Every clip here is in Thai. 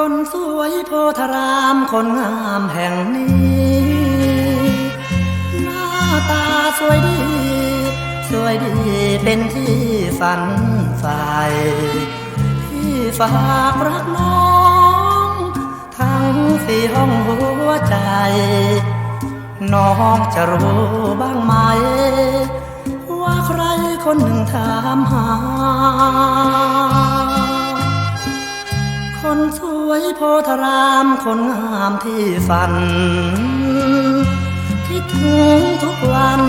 คนสวยพอธรรัมคนงามแห่งนี้ หน้าตาสวยดี สวยดีเป็นที่ฝันใฝ่ที่ฝากรักน้อง ทั้งสี่ห้องหัวใจ น้องจะรู้บ้างไหม ว่าใครคนหนึ่งถามหา โพธารามคนงามที่ฝัน คิดถึงทุกวัน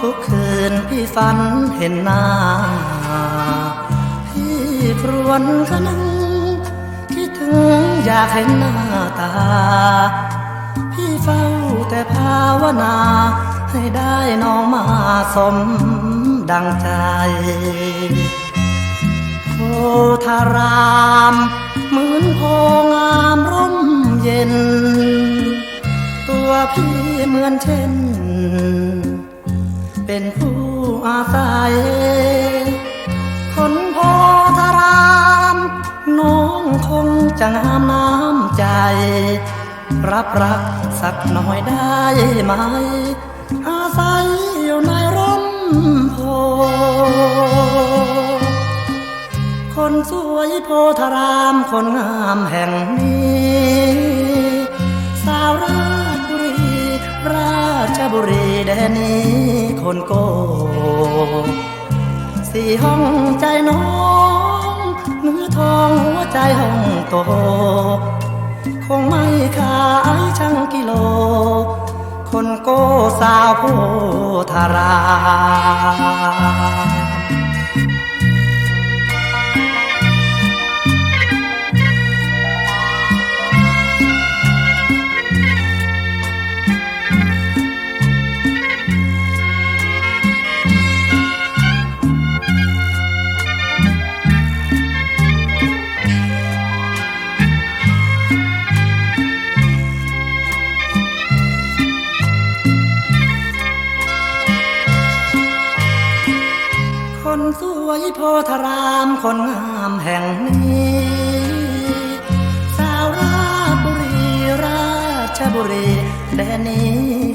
ทุกคืนพี่ฝันเห็นหน้า พี่ครวนคนึงคิดถึงอยากเห็นหน้าตา พี่เฝ้าแต่ภาวนา ให้ได้น้องมาสมดังใจโพธาราม เหมือนเช่น เป็นผู้อาศัย คนโพธารามน้องคงจะงามน้ำใจ รับรักสักหน่อยได้ไหม อาศัยอยู่ในร่มโพคนสวยโพธารามคนงามแห่งนี้ สาวรา ราชบุรีแดนนี้คนโก สี่ห้องใจน้องเนื้อทองหัวใจห้องโต คงไม่ขายช่างกิโล คนโกสาวโพธารา คนสวยโพธารามคนงามแห่งนี้ สาวราชบุรีราชบุรีแดนนี้